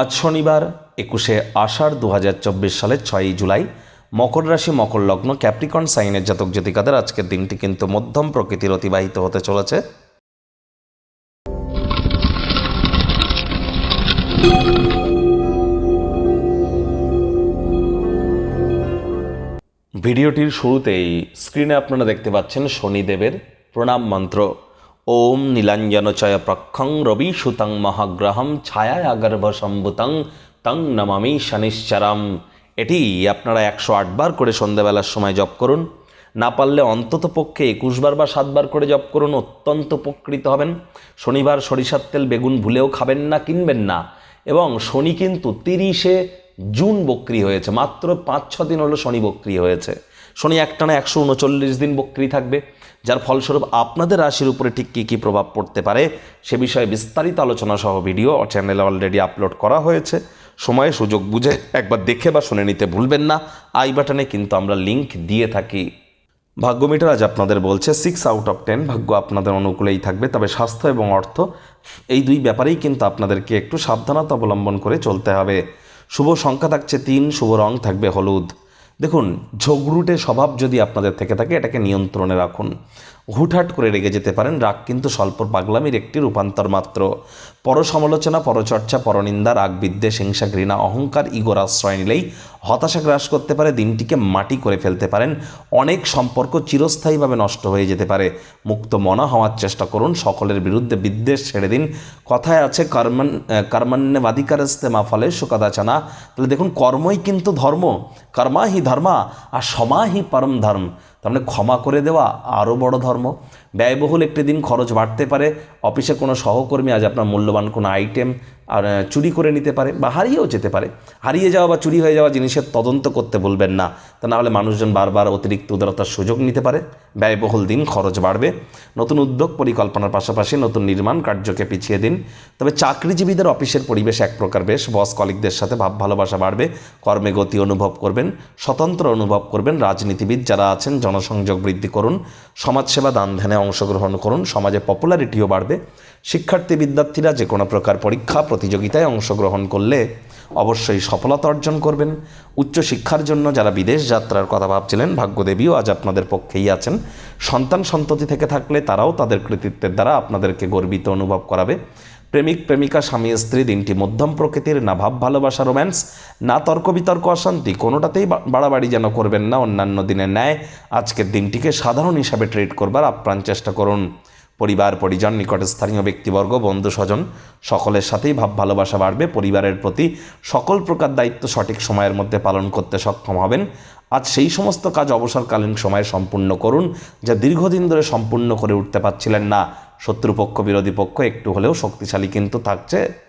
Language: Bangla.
আজ শনিবার, একুশে আষাঢ় দু হাজার চব্বিশ সালের ছয়ই জুলাই। মকর রাশি, মকর লগ্ন, ক্যাপ্রিকন সাইনের জাতক জাতিকাদের আজকের দিনটি কিন্তু মধ্যম প্রকৃতির অতিবাহিত হতে চলেছে। ভিডিওটির শুরুতেই স্ক্রিনে আপনারা দেখতে পাচ্ছেন শনিদেবের প্রণাম মন্ত্র। ওম নীলাঞ্জনচয় প্রক্ষং রবি সুতং মহাগ্রহম ছায়া আগর্ভ সম্ভুতং তং নমামি শনিশ্চরম। এটি আপনারা একশো আটবার করে সন্ধ্যাবেলার সময় জপ করুন। না পারলে অন্তত পক্ষে একুশবার বা সাতবার করে জপ করুন, অত্যন্ত উপকৃত হবেন। শনিবার সরিষার তেল বেগুন ভুলেও খাবেন না, কিনবেন না। এবং শনি কিন্তু তিরিশে জুন বক্রি হয়েছে, মাত্র পাঁচ ছ দিন হলো শনি বক্রি হয়েছে। শনি একটানা একশো উনচল্লিশ দিন বক্রি থাকবে। যার ফলস্বরূপ আপনাদের রাশির উপরে ঠিক কী কী প্রভাব পড়তে পারে সে বিষয়ে বিস্তারিত আলোচনা সহ ভিডিও চ্যানেলে অলরেডি আপলোড করা হয়েছে। সময়ে সুযোগ বুঝে একবার দেখে বা শুনে নিতে ভুলবেন না। আই বাটনে কিন্তু আমরা লিংক দিয়ে থাকি। ভাগ্য মিটার আজ আপনাদের বলছে সিক্স আউট অফ টেন ভাগ্য আপনাদের অনুকূলেই থাকবে, তবে স্বাস্থ্য এবং অর্থ এই দুই ব্যাপারেই কিন্তু আপনাদেরকে একটু সাবধানতা অবলম্বন করে চলতে হবে। শুভ সংখ্যা থাকছে তিন, শুভ রং থাকবে হলুদ। দেখুন ঝগড়ুটে স্বভাব যদি আপনাদের থেকে থাকে এটাকে নিয়ন্ত্রণে রাখুন। হুটহাট করে রেগে যেতে পারেন। রাগ কিন্তু স্বল্প পাগলামির একটি রূপান্তর মাত্র। পর সমালোচনা পরচর্চা, পরনিন্দা, রাগ বিদ্বেষ, হিংসা, ঘৃণা, অহংকার, ইগোর আশ্রয় নিলেই হতাশা গ্রাস করতে পারে, দিনটিকে মাটি করে ফেলতে পারেন। অনেক সম্পর্ক চিরস্থায়ীভাবে নষ্ট হয়ে যেতে পারে। মুক্ত মনা হওয়ার চেষ্টা করুন, সকলের বিরুদ্ধে বিদ্বেষ ছেড়ে দিন। কথায় আছে, কর্মান কর্মান্যবাদিকারস্তে মা ফলে সুকাদাচানা তাহলে দেখুন, কর্মই কিন্তু ধর্ম। কর্মাহি ধর্মা, আর সমাহি পরম ধর্ম। তার মানে ক্ষমা করে দেওয়া আরও বড় ধর্ম। ব্যয়বহুল একটি দিন খরচ বাড়তে পারে। অফিসে কোনো সহকর্মী আজ আপনার মূল্যবান কোনো আইটেম আর চুরি করে নিতে পারে বা হারিয়েও যেতে পারে। হারিয়ে যাওয়া বা চুরি হয়ে যাওয়া জিনিসের তদন্ত করতে বলবেন না। তা না হলে মানুষজন বারবার অতিরিক্ত উদারতার সুযোগ নিতে পারে। ব্যয়বহুল দিন খরচ বাড়বে। নতুন উদ্যোগ পরিকল্পনার পাশাপাশি নতুন নির্মাণ কার্যকে পিছিয়ে দিন। তবে চাকরিজীবীদের অফিসের পরিবেশ এক প্রকার বেশ। বস কলিকদের সাথে ভাব ভালোবাসা বাড়বে। কর্মে গতি অনুভব করবেন। স্বতন্ত্র অনুভব করবেন রাজনীতিবিদ যারা আছেন, জনসংযোগ বৃদ্ধি করুন। সমাজসেবা দান ধ্যানে অংশগ্রহণ করুন। সমাজে পপুলারিটিও বাড়বে। শিক্ষার্থী, বিদ্যার্থীরা যে কোনো প্রকার পরীক্ষা, প্রতিযোগিতায় অংশগ্রহণ করলে অবশ্যই সফলতা অর্জন করবেন। উচ্চশিক্ষার জন্য যারা বিদেশ যাত্রার কথা ভাবছিলেন, ভাগ্যদেবীও আজ আপনাদের পক্ষেই আছেন। সন্তান সন্ততি থেকে থাকলে তারাও তাদের কৃতিত্বের দ্বারা আপনাদেরকে গর্বিত অনুভব করাবে। প্রেমিক, প্রেমিকা, স্বামী, স্ত্রী দিনটি মধ্যম প্রকৃতির না ভাব ভালোবাসা রোম্যান্স। না তর্ক বিতর্ক অশান্তি, কোনোটাতেই বাড়াবাড়ি যেন করবেন না অন্যান্য দিনের ন্যায়। আজকের দিনটিকে সাধারণ হিসাবে ট্রিট করবার আপ্রাণ চেষ্টা করুন। পরিবার, পরিজন, নিকট স্থানীয় ব্যক্তিবর্গ, বন্ধু, স্বজন, সকলের সাথেই ভাব ভালোবাসা বাড়বে। পরিবারের প্রতি সকল প্রকার দায়িত্ব সঠিক সময়ের মধ্যে পালন করতে সক্ষম হবেন। আজ সেই সমস্ত কাজ অবসরকালীন সময়ে সম্পূর্ণ করুন, যা দীর্ঘদিন ধরে সম্পূর্ণ করে উঠতে পারছিলেন না। শত্রুপক্ষ, বিরোধী পক্ষ একটু হলেও শক্তিশালী কিন্তু থাকছে।